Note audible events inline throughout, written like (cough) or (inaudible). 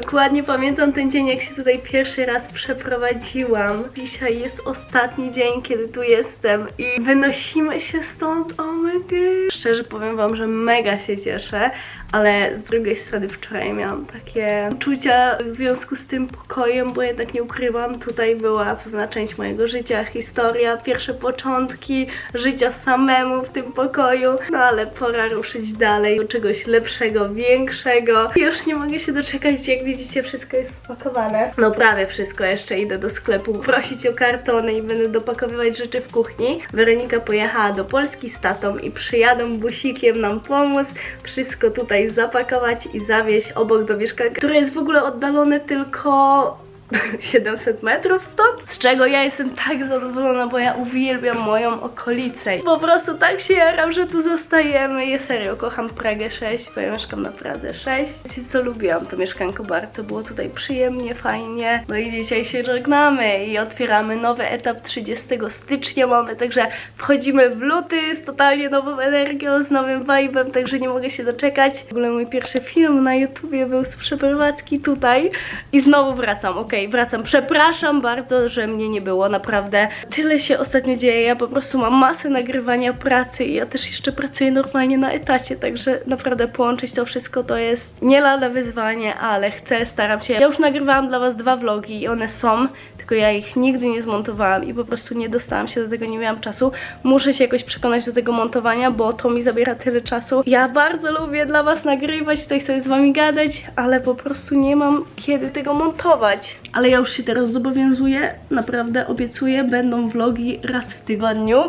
Dokładnie pamiętam ten dzień, jak się tutaj pierwszy raz przeprowadziłam. Dzisiaj jest ostatni dzień, kiedy tu jestem i wynosimy się stąd. Oh my god. Szczerze powiem wam, że mega się cieszę, ale z drugiej strony wczoraj miałam takie uczucia w związku z tym pokojem, bo jednak nie ukrywam, tutaj była pewna część mojego życia, historia, pierwsze początki życia samemu w tym pokoju. No ale pora ruszyć dalej do czegoś lepszego, większego. Już nie mogę się doczekać, jak widzicie, wszystko jest spakowane. No prawie wszystko, jeszcze idę do sklepu prosić o kartony i będę dopakowywać rzeczy w kuchni. Weronika pojechała do Polski z tatą i przyjadą busikiem nam pomóc. Wszystko tutaj zapakować i zawieźć obok do mieszkania, które jest w ogóle oddalone tylko (laughs) 700 metrów stąd, z czego ja jestem tak zadowolona, bo ja uwielbiam moją okolicę. Po prostu tak się jaram, że tu zostajemy. Ja serio kocham Pragę 6, bo ja mieszkam na Pradze 6. Wiecie co, lubiłam to mieszkanko bardzo, było tutaj przyjemnie, fajnie. No i dzisiaj się żegnamy i otwieramy nowy etap 30 stycznia mamy, także wchodzimy w luty z totalnie nową energią, z nowym vibe'em, także nie mogę się doczekać. W ogóle mój pierwszy film na YouTubie był z przeprowadzki tutaj i znowu wracam, okej, wracam. Przepraszam bardzo, że mnie nie było, naprawdę. Tyle się ostatnio dzieje, ja po prostu mam masę nagrywania pracy i ja też jeszcze pracuję normalnie na etacie, także naprawdę połączyć to wszystko to jest nie lada wyzwanie, ale chcę, staram się. Ja już nagrywałam dla was dwa vlogi i one są, tylko ja ich nigdy nie zmontowałam i po prostu nie dostałam się do tego, nie miałam czasu. Muszę się jakoś przekonać do tego montowania, bo to mi zabiera tyle czasu. Ja bardzo lubię dla was nagrywać, tutaj sobie z wami gadać, ale po prostu nie mam kiedy tego montować. Ale ja już się teraz zobowiązuję, naprawdę obiecuję, będą vlogi raz w tygodniu.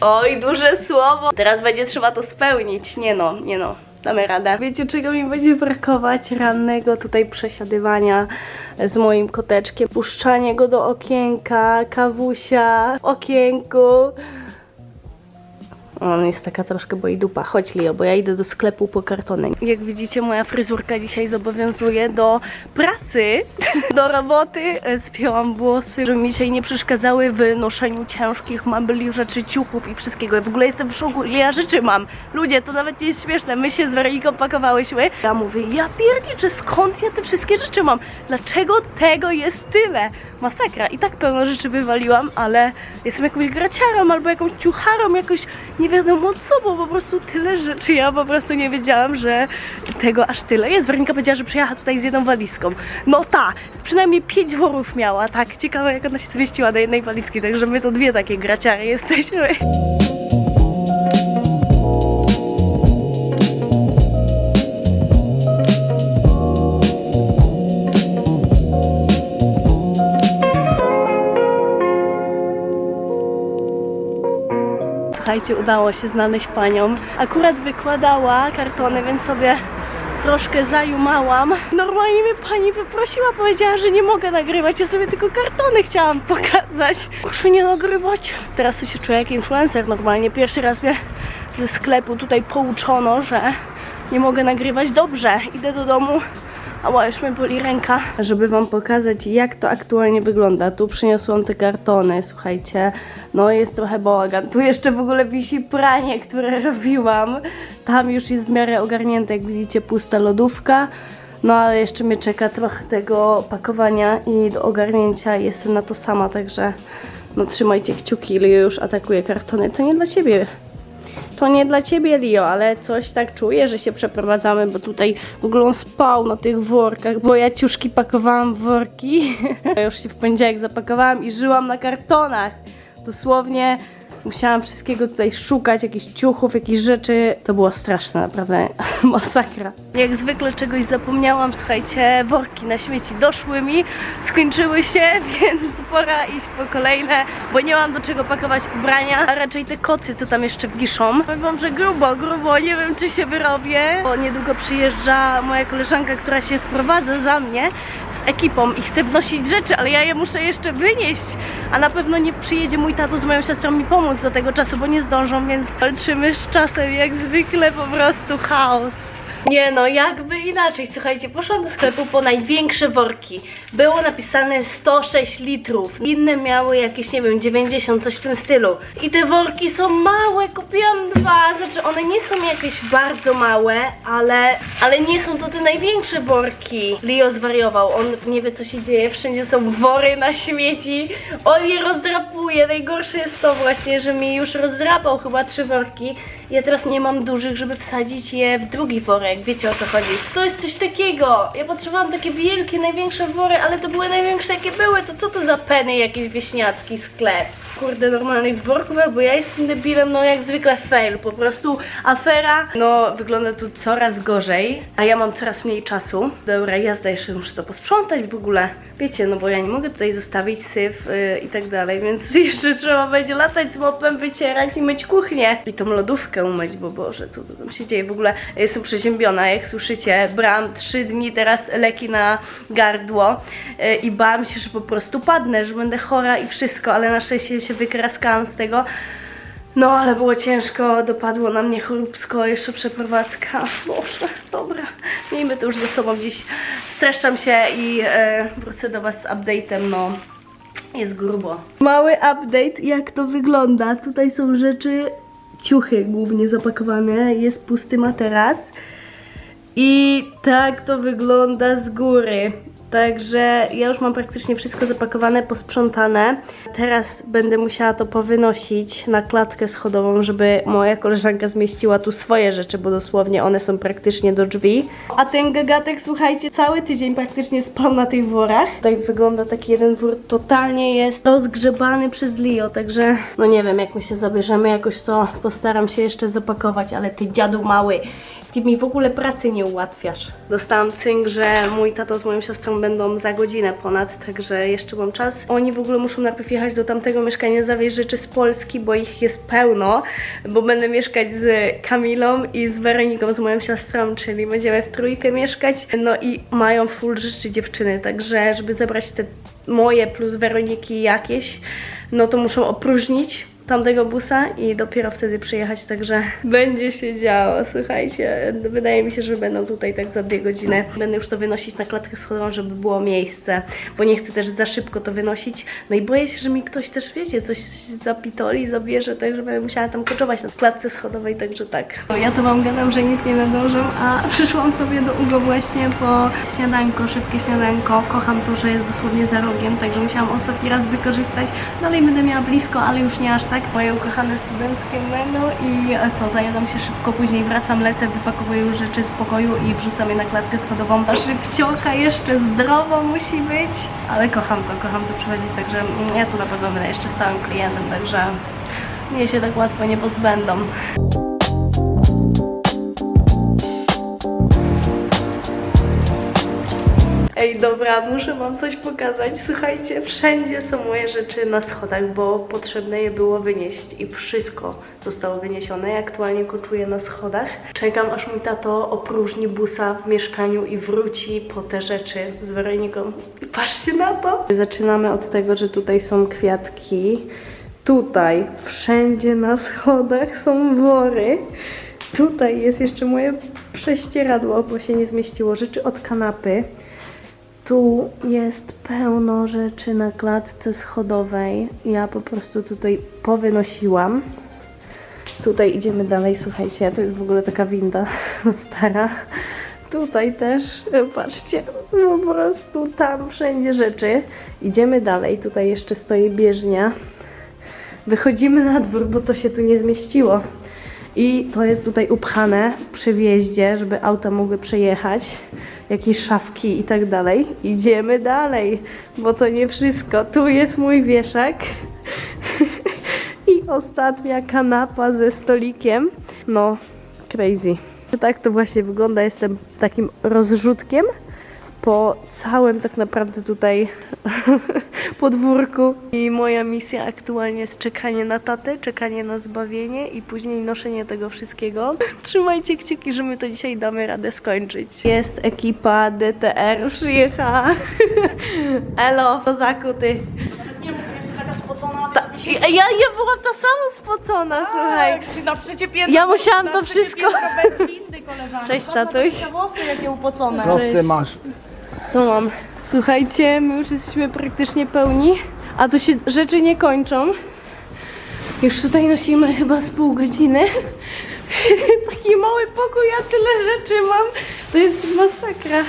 Oj, duże słowo. Teraz będzie trzeba to spełnić. Nie no, nie no. Damy radę. Wiecie, czego mi będzie brakować? Rannego tutaj przesiadywania z moim koteczkiem. Puszczanie go do okienka, kawusia w okienku. On jest taka troszkę boi dupa. Chodź Leo, bo ja idę do sklepu po kartony. Jak widzicie, moja fryzurka dzisiaj zobowiązuje do pracy, (laughs) do roboty. Spięłam włosy, żeby mi się nie przeszkadzały w noszeniu ciężkich mebli, rzeczy, ciuchów i wszystkiego. W ogóle jestem w szoku, ile ja rzeczy mam. Ludzie, to nawet nie jest śmieszne. My się z Weroniką pakowałyśmy. Ja mówię, ja pierniczę, skąd ja te wszystkie rzeczy mam? Dlaczego tego jest tyle? Masakra. I tak pełno rzeczy wywaliłam, ale jestem jakąś graciarą albo jakąś ciucharą, jakoś nie wiadomo co, bo po prostu tyle rzeczy. Ja po prostu nie wiedziałam, że tego aż tyle jest. Weronika powiedziała, że przyjechała tutaj z jedną walizką. No ta, przynajmniej pięć worów miała, tak. Ciekawe jak ona się zmieściła do jednej walizki, także my to dwie takie graciary jesteśmy. Słuchajcie, udało się znaleźć panią. Akurat wykładała kartony, więc sobie troszkę zajumałam. Normalnie mnie pani wyprosiła, powiedziała, że nie mogę nagrywać. Ja sobie tylko kartony chciałam pokazać. Proszę nie nagrywać. Teraz się czuję jak influencer normalnie. Pierwszy raz mnie ze sklepu tutaj pouczono, że nie mogę nagrywać. Dobrze, idę do domu. Ała, już mnie boli ręka. Żeby wam pokazać, jak to aktualnie wygląda. Tu przyniosłam te kartony, słuchajcie. No jest trochę bałagan. Tu jeszcze w ogóle wisi pranie, które (laughs) robiłam. Tam już jest w miarę ogarnięte, jak widzicie, pusta lodówka. No ale jeszcze mnie czeka trochę tego pakowania i do ogarnięcia. Jestem na to sama, także no trzymajcie kciuki, Leo już atakuje kartony. To nie dla ciebie. To nie dla ciebie, Leo, ale coś tak czuję, że się przeprowadzamy, bo tutaj w ogóle on spał na tych workach, bo ja ciuszki pakowałam w worki. (laughs) Ja już się w poniedziałek zapakowałam i żyłam na kartonach. Dosłownie musiałam wszystkiego tutaj szukać, jakichś ciuchów, jakichś rzeczy. To było straszne, naprawdę (laughs) masakra. Jak zwykle czegoś zapomniałam, słuchajcie, worki na śmieci doszły mi, skończyły się, (laughs) więc pora iść po kolejne, bo nie mam do czego pakować ubrania, a raczej te kocy, co tam jeszcze wiszą. Powiem wam, że grubo, grubo, nie wiem czy się wyrobię, bo niedługo przyjeżdża moja koleżanka, która się wprowadza za mnie z ekipą i chce wnosić rzeczy, ale ja je muszę jeszcze wynieść, a na pewno nie przyjedzie mój tato z moją siostrą mi pomóc do tego czasu, bo nie zdążą, więc walczymy z czasem, jak zwykle po prostu chaos. Nie no, jakby inaczej, słuchajcie, poszłam do sklepu po największe worki. Było napisane 106 litrów. Inne miały jakieś, nie wiem, 90, coś w tym stylu. I te worki są małe, kupiłam dwa. Znaczy, one nie są jakieś bardzo małe, ale, ale nie są to te największe worki. Leo zwariował, on nie wie co się dzieje, wszędzie są wory na śmieci. On je rozdrapuje. Najgorsze jest to właśnie, że mi już rozdrapał chyba trzy worki. Ja teraz nie mam dużych, żeby wsadzić je w drugi worek. Wiecie o co chodzi. To jest coś takiego. Ja potrzebowałam takie wielkie, największe wory, ale to były największe jakie były. To co to za peny jakiś wieśniacki sklep? Kurde, normalnych worków, albo ja jestem debilem, no jak zwykle fail. Po prostu afera, no wygląda tu coraz gorzej, a ja mam coraz mniej czasu. Dobra, jazda jeszcze muszę to posprzątać w ogóle. Wiecie, no bo ja nie mogę tutaj zostawić syf yy, i tak dalej, więc (laughs) jeszcze trzeba będzie latać z mopem, wycierać i myć kuchnię. I tą lodówkę umyć, bo Boże, co to tam się dzieje? W ogóle jestem przeziębiona, jak słyszycie. Brałam trzy dni teraz leki na gardło yy, i bałam się, że po prostu padnę, że będę chora i wszystko, ale na szczęście się wykraskałam z tego. No, ale było ciężko, dopadło na mnie choróbsko, jeszcze przeprowadzka. (laughs) Boże, dobra, miejmy to już za sobą dziś. Streszczam się i e, wrócę do Was z update'em, no. Jest grubo. Mały update, jak to wygląda. Tutaj są rzeczy, ciuchy głównie zapakowane, jest pusty materac. I tak to wygląda z góry. Także ja już mam praktycznie wszystko zapakowane, posprzątane. Teraz będę musiała to powynosić na klatkę schodową, żeby moja koleżanka zmieściła tu swoje rzeczy, bo dosłownie one są praktycznie do drzwi. A ten gagatek, słuchajcie, cały tydzień praktycznie spał na tych worach. Tutaj wygląda taki jeden wór, totalnie jest rozgrzebany przez Leo, także no nie wiem, jak my się zabierzemy, jakoś to postaram się jeszcze zapakować, ale ty dziadu mały, ty mi w ogóle pracy nie ułatwiasz. Dostałam cynk, że mój tato z moją siostrą będą za godzinę ponad, także jeszcze mam czas. Oni w ogóle muszą najpierw jechać do tamtego mieszkania, zawieźć rzeczy z Polski, bo ich jest pełno, bo będę mieszkać z Kamilą i z Weroniką, z moją siostrą, czyli będziemy w trójkę mieszkać. No i mają full rzeczy dziewczyny, także żeby zebrać te moje plus Weroniki jakieś, no to muszą opróżnić tamtego busa i dopiero wtedy przyjechać, także będzie się działo, słuchajcie, wydaje mi się, że będą tutaj tak za dwie godziny. Będę już to wynosić na klatkę schodową, żeby było miejsce, bo nie chcę też za szybko to wynosić, no i boję się, że mi ktoś też, wiecie, coś zapitoli, zabierze, także będę musiała tam koczować na klatce schodowej, także tak. Ja to wam gadam, że nic nie nadążę, a przyszłam sobie do Ugo właśnie po śniadanko, szybkie śniadanko, kocham to, że jest dosłownie za rogiem, także musiałam ostatni raz wykorzystać, dalej będę miała blisko, ale już nie aż tak, moje ukochane studenckie menu i e, co, zajadam się szybko, później wracam, lecę, wypakowuję już rzeczy z pokoju i wrzucam je na klatkę schodową. A Szybciocha jeszcze zdrowo musi być, ale kocham to, kocham to przychodzić, także mm, ja tu na pewno będę jeszcze stałym klientem, także mnie się tak łatwo nie pozbędą. Ej, dobra, muszę wam coś pokazać. Słuchajcie, wszędzie są moje rzeczy na schodach, bo potrzebne je było wynieść i wszystko zostało wyniesione. Ja aktualnie koczuję na schodach. Czekam, aż mój tato opróżni busa w mieszkaniu i wróci po te rzeczy z Weroniką. Patrzcie na to! Zaczynamy od tego, że tutaj są kwiatki. Tutaj, wszędzie na schodach są wory. Tutaj jest jeszcze moje prześcieradło, bo się nie zmieściło. Rzeczy od kanapy. Tu jest pełno rzeczy na klatce schodowej. Ja po prostu tutaj powynosiłam. Tutaj idziemy dalej, słuchajcie, to jest w ogóle taka winda (laughs) stara. Tutaj też, e, patrzcie, po prostu tam wszędzie rzeczy. Idziemy dalej, tutaj jeszcze stoi bieżnia. Wychodzimy na dwór, bo to się tu nie zmieściło. I to jest tutaj upchane przy wjeździe, żeby auta mogły przejechać, jakieś szafki i tak dalej. Idziemy dalej, bo to nie wszystko. Tu jest mój wieszak. (laughs) I ostatnia kanapa ze stolikiem. No, crazy. Tak to właśnie wygląda. Jestem takim rozrzutkiem po całym tak naprawdę tutaj (laughs) podwórku. I moja misja aktualnie jest czekanie na tatę, czekanie na zbawienie i później noszenie tego wszystkiego. (laughs) Trzymajcie kciuki, że my to dzisiaj damy radę skończyć. Jest ekipa DTR, przyjechała. (laughs) Elo, kozaku ty. spocona, a ty sobie Ja, ja, ja byłam ta sama spocona, słuchaj. Ty na trzecie piętro. Ja musiałam na to wszystko- windy. Cześć, tatuś. te włosy jakie upocone. Co ty masz? Co mam? Słuchajcie, my już jesteśmy praktycznie pełni, a tu się rzeczy nie kończą. Już tutaj nosimy chyba z pół godziny. (laughs) Taki mały pokój, a tyle rzeczy mam. To jest masakra.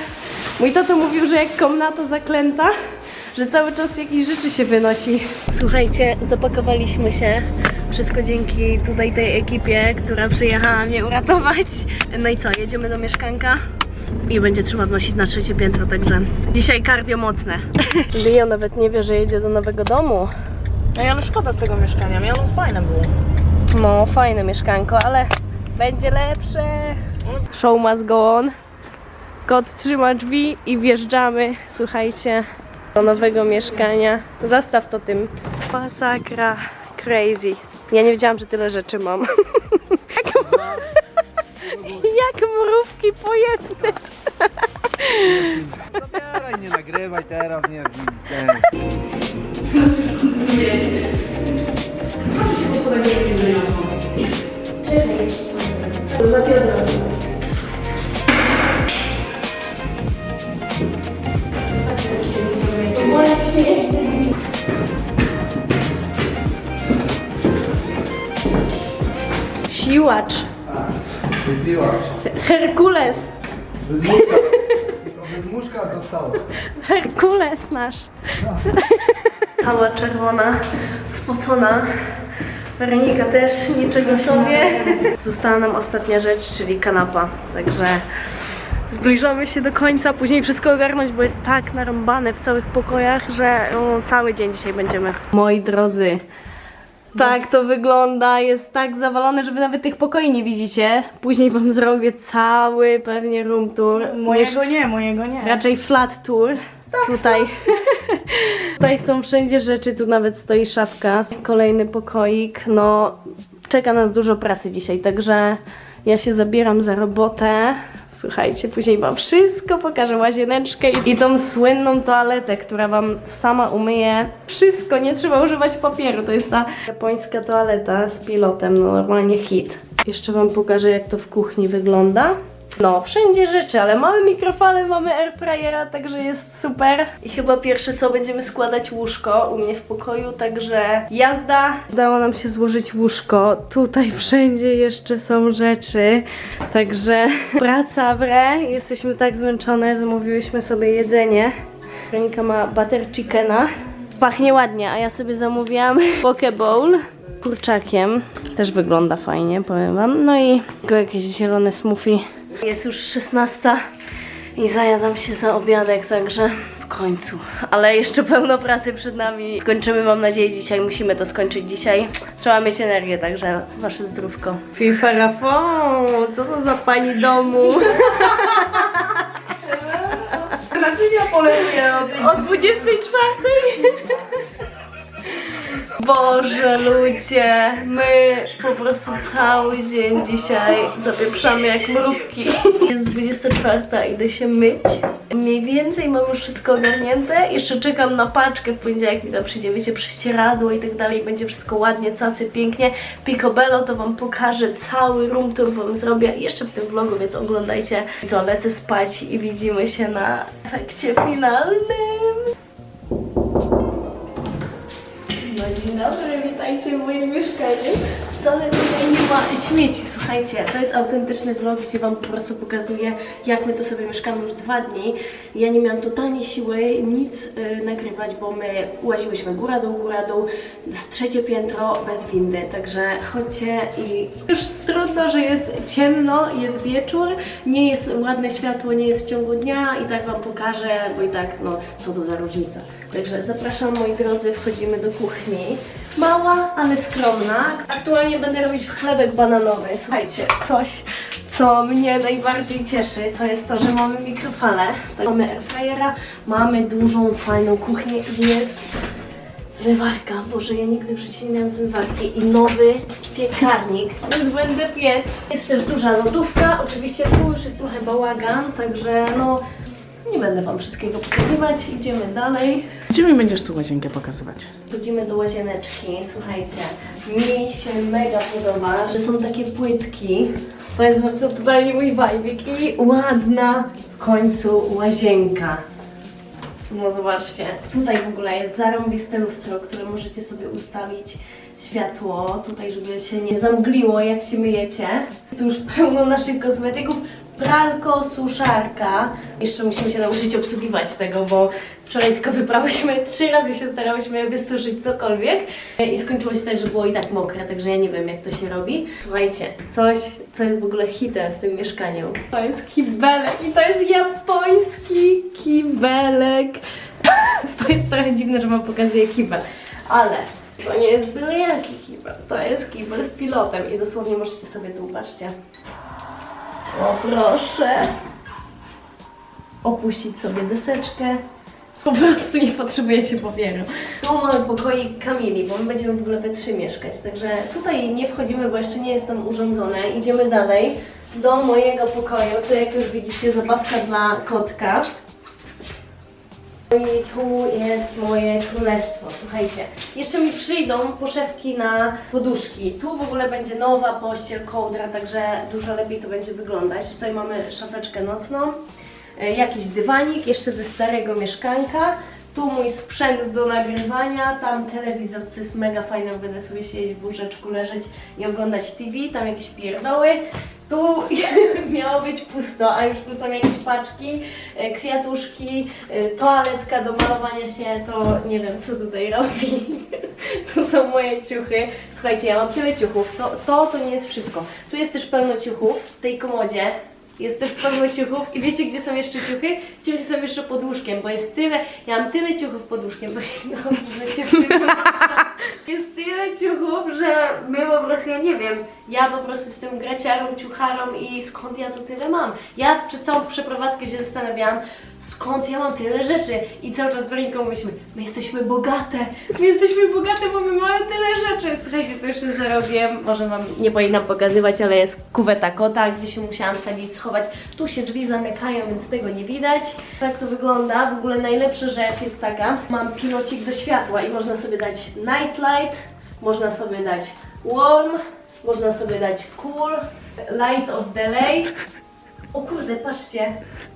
Mój tato mówił, że jak komnata zaklęta, że cały czas jakieś rzeczy się wynosi. Słuchajcie, zapakowaliśmy się. Wszystko dzięki tutaj tej ekipie, która przyjechała mnie uratować. No i co, jedziemy do mieszkanka i będzie trzeba wnosić na trzecie piętro, także dzisiaj kardio mocne. (laughs) Leo nawet nie wie, że jedzie do nowego domu. No ale szkoda z tego mieszkania, miało fajne było. No, fajne mieszkanko, ale będzie lepsze. Show must go on. Kot trzyma drzwi i wjeżdżamy, słuchajcie, do nowego mieszkania. Zastaw to tym. Masakra, crazy. Ja nie wiedziałam, że tyle rzeczy mam. (laughs) jak, mrówki po jednym. Zabieraj, nie nagrywaj teraz, nie. nie. Siłacz. Wypiłaś. Herkules. Wydmuszka. Wydmuszka została. Herkules nasz. Cała czerwona, spocona. Weronika też niczego sobie. Została nam ostatnia rzecz, czyli kanapa. Także zbliżamy się do końca. Później wszystko ogarnąć, bo jest tak narąbane w całych pokojach, że no, cały dzień dzisiaj będziemy. Moi drodzy, tak to wygląda. Jest tak zawalone, że wy nawet tych pokoi nie widzicie. Później wam zrobię cały pewnie room tour. Miesz- Mojego nie, mojego nie. Raczej flat tour. Tutaj. (laughs) Tutaj są wszędzie rzeczy, tu nawet stoi szafka. Kolejny pokoik. No, czeka nas dużo pracy dzisiaj, także ja się zabieram za robotę. Słuchajcie, później wam wszystko pokażę, łazieneczkę i tą słynną toaletę, która wam sama umyje wszystko, nie trzeba używać papieru. To jest ta japońska toaleta z pilotem, no normalnie hit. Jeszcze wam pokażę, jak to w kuchni wygląda. No, wszędzie rzeczy, ale mamy mikrofale, mamy airfryera, także jest super. I chyba pierwsze co, będziemy składać łóżko u mnie w pokoju, także jazda. Udało nam się złożyć łóżko. Tutaj wszędzie jeszcze są rzeczy, także (laughs) praca w re. Jesteśmy tak zmęczone, zamówiłyśmy sobie jedzenie. Weronika ma butter chickena. Pachnie ładnie, a ja sobie zamówiłam (laughs) poke bowl kurczakiem. Też wygląda fajnie, powiem wam. No i tylko jakieś zielone smoothie. Jest już 16 i zajadam się za obiadek, także w końcu. Ale jeszcze pełno pracy przed nami. Skończymy, mam nadzieję, dzisiaj. Musimy to skończyć dzisiaj. Trzeba mieć energię, także wasze zdrówko. FIFA Rafon, co to za pani domu? Dlaczego ja poleruję o tym? O 24? Boże ludzie, my po prostu cały dzień dzisiaj zapieprzamy jak mrówki. Jest 24, idę się myć. Mniej więcej mam już wszystko ogarnięte. Jeszcze czekam na paczkę, w poniedziałek mi tam przyjdzie, wiecie, prześcieradło i tak dalej. Będzie wszystko ładnie, cacy, pięknie. Picobello to wam pokażę, cały room tour wam zrobię jeszcze w tym vlogu, więc oglądajcie. Co, lecę spać i widzimy się na efekcie finalnym. Dzień dobry, witajcie w moim mieszkaniu. Wcale tutaj nie ma śmieci, słuchajcie, to jest autentyczny vlog, gdzie wam po prostu pokazuję, jak my tu sobie mieszkamy już dwa dni. Ja nie miałam totalnie siły nic y, nagrywać, bo my łaziłyśmy góra dół, góra dół, z trzecie piętro bez windy, także chodźcie i już trudno, że jest ciemno, jest wieczór, nie jest ładne światło, nie jest w ciągu dnia i tak wam pokażę, bo i tak, no, co to za różnica. Także zapraszam moi drodzy, wchodzimy do kuchni. Mała, ale skromna. Aktualnie będę robić chlebek bananowy. Słuchajcie, coś, co mnie najbardziej cieszy, to jest to, że mamy mikrofale, mamy airfryera, mamy dużą, fajną kuchnię i jest zmywarka. Boże, ja nigdy w życiu nie miałam zmywarki i nowy piekarnik, więc będę piec. Jest też duża lodówka, oczywiście tu już jest trochę bałagan, także no Nie będę Wam wszystkiego pokazywać, idziemy dalej. Gdzie mi będziesz tu łazienkę pokazywać? Chodzimy do łazieneczki. Słuchajcie, mi się mega podoba, że są takie płytki. To jest po prostu totalnie mój vibe i ładna w końcu łazienka. No zobaczcie, tutaj w ogóle jest zarąbiste lustro, które możecie sobie ustawić światło, tutaj żeby się nie zamgliło jak się myjecie. Tu już pełno naszych kosmetyków, pralko, suszarka. Jeszcze musimy się nauczyć obsługiwać tego, bo wczoraj tylko wyprałyśmy, trzy razy się starałyśmy wysuszyć cokolwiek i skończyło się tak, że było i tak mokre, także ja nie wiem jak to się robi. Słuchajcie, coś, co jest w ogóle hitem w tym mieszkaniu. To jest kibelek i to jest japoński kibelek. (laughs) To jest trochę dziwne, że wam pokazuję kibel, ale to nie jest byle jaki kibel. To jest kibel z pilotem i dosłownie możecie sobie tu, patrzcie. O proszę. Opuścić sobie deseczkę. Po prostu nie potrzebujecie papieru. Tu mamy pokoik Kamili, bo my będziemy w ogóle we trzy mieszkać, także tutaj nie wchodzimy, bo jeszcze nie jest tam urządzone. Idziemy dalej do mojego pokoju. Tu jak już widzicie zabawka dla kotka. I tu jest moje królestwo. Słuchajcie, jeszcze mi przyjdą poszewki na poduszki. Tu w ogóle będzie nowa pościel, kołdra, także dużo lepiej to będzie wyglądać. Tutaj mamy szafeczkę nocną, e, jakiś dywanik jeszcze ze starego mieszkanka. Tu mój sprzęt do nagrywania, tam telewizor, co jest mega fajne, będę sobie siedzieć w łóżeczku, leżeć i oglądać TV, tam jakieś pierdoły. Tu (laughs) miało być pusto, a już tu są jakieś paczki, e, kwiatuszki, e, toaletka do malowania się, to nie wiem co tutaj (laughs) robi. Tu są moje ciuchy. Słuchajcie, ja mam tyle ciuchów, to, to, to nie jest wszystko. Tu jest też pełno ciuchów w tej komodzie. Jest też pełno ciuchów i wiecie gdzie są jeszcze ciuchy? Ciuchy są jeszcze pod łóżkiem, bo jest tyle, ja mam tyle ciuchów pod łóżkiem, bo (laughs) no, się jest tyle ciuchów, że my po prostu, ja nie wiem, ja po prostu jestem graciarą, ciucharą i skąd ja to tyle mam? Ja przez całą przeprowadzkę się zastanawiałam, skąd ja mam tyle rzeczy i cały czas z Weronika mówiliśmy, my jesteśmy bogate, my jesteśmy bogate, bo my mamy tyle rzeczy. Słuchajcie, to jeszcze zarobię, może Wam nie powinnam pokazywać, ale jest kuweta kota, gdzie się musiałam sadzić, schować. Tu się drzwi zamykają, więc tego nie widać. Tak to wygląda. W ogóle najlepsza rzecz jest taka, mam pilocik do światła i można sobie dać nightlight, można sobie dać warm, można sobie dać cool, light of delay. O kurde, patrzcie.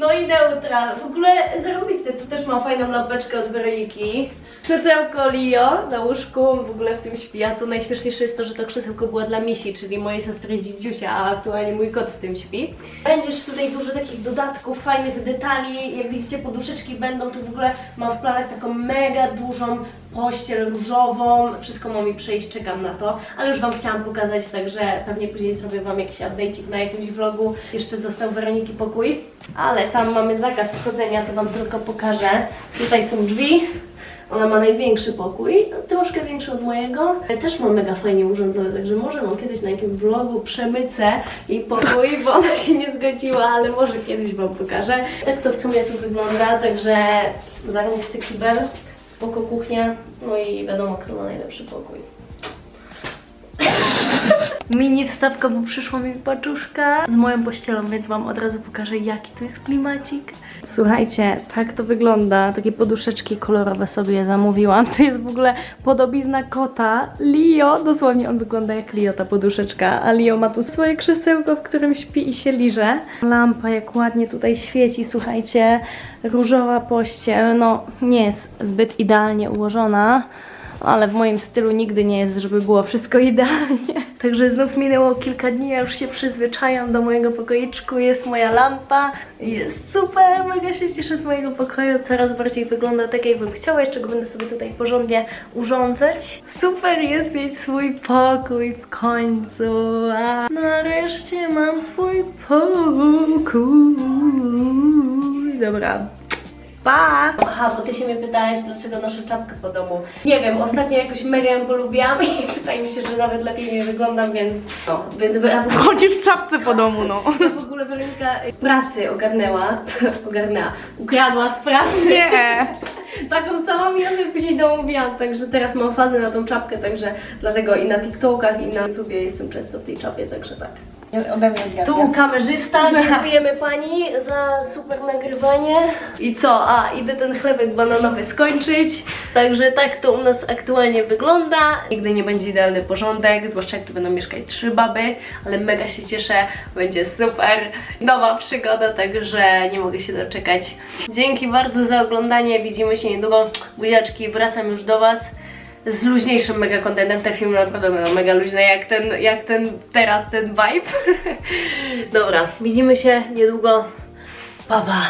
No i neutral. W ogóle zarobiste. Tu też mam fajną lampeczkę od Weroniki. Krzesełko Leo na łóżku, w ogóle w tym śpi. A to najśmieszniejsze jest to, że to krzesełko było dla Misi, czyli mojej siostry Dzidziusia, a aktualnie mój kot w tym śpi. Będziesz tutaj dużo takich dodatków, fajnych detali. Jak widzicie, poduszeczki będą. Tu w ogóle mam w planach taką mega dużą pościel różową. Wszystko ma mi przejść, czekam na to. Ale już Wam chciałam pokazać, także pewnie później zrobię Wam jakiś update'ik na jakimś vlogu. Jeszcze został Weroniki pokój. Ale tam mamy zakaz wchodzenia, to Wam tylko pokażę. Tutaj są drzwi. Ona ma największy pokój, troszkę większy od mojego. Też mam mega fajnie urządzony, także może mam kiedyś na jakimś vlogu przemycę jej pokój, bo (laughs) ona się nie zgodziła, ale może kiedyś Wam pokażę. Tak to w sumie tu wygląda, także zarobisty kibel, spoko kuchnia, no i wiadomo, kto ma najlepszy pokój. Mini wstawka, bo przyszła mi paczuszka z moją pościelą, więc Wam od razu pokażę, jaki tu jest klimacik. Słuchajcie, tak to wygląda. Takie poduszeczki kolorowe sobie zamówiłam. To jest w ogóle podobizna kota Leo. Dosłownie on wygląda jak Leo, ta poduszeczka. A Leo ma tu swoje krzesełko, w którym śpi i się liże. Lampa jak ładnie tutaj świeci, słuchajcie. Różowa pościel, no nie jest zbyt idealnie ułożona ale w moim stylu nigdy nie jest, żeby było wszystko idealnie. Także znów minęło kilka dni, ja już się przyzwyczajam do mojego pokoiczku, jest moja lampa, jest super, mega się cieszę z mojego pokoju, coraz bardziej wygląda tak jakbym chciała, jeszcze go będę sobie tutaj porządnie urządzać. Super jest mieć swój pokój w końcu, a nareszcie mam swój pokój. Dobra, Pa! Aha, bo ty się mnie pytałeś, dlaczego noszę czapkę po domu. Nie wiem, ostatnio jakoś mega ją polubiłam i (laughs) wydaje mi się, że nawet lepiej nie wyglądam, więc no, więc a w ogóle, Chodzisz w czapce po domu, no. (laughs) w ogóle Weronika z pracy ogarnęła, (laughs) ogarnęła, ukradła z pracy. Nie. Taką samą ja sobie później domówiłam, także teraz mam fazę na tą czapkę, także dlatego i na TikTokach i na YouTubie jestem często w tej czapie, także tak. Ode mnie zgadza. Tu kamerzysta, (laughs) dziękujemy pani za super nagrywanie. I co? A, idę ten chlebek bananowy skończyć. Także tak to u nas aktualnie wygląda. Nigdy nie będzie idealny porządek, zwłaszcza jak tu będą mieszkać trzy baby, ale mega się cieszę, będzie super. Nowa przygoda, także nie mogę się doczekać. Dzięki bardzo za oglądanie, widzimy się niedługo. Buziaczki, wracam już do Was z luźniejszym mega contentem. Te filmy naprawdę będą mega luźne, jak ten, jak ten teraz ten vibe. (laughs) Dobra, widzimy się niedługo. Pa, pa.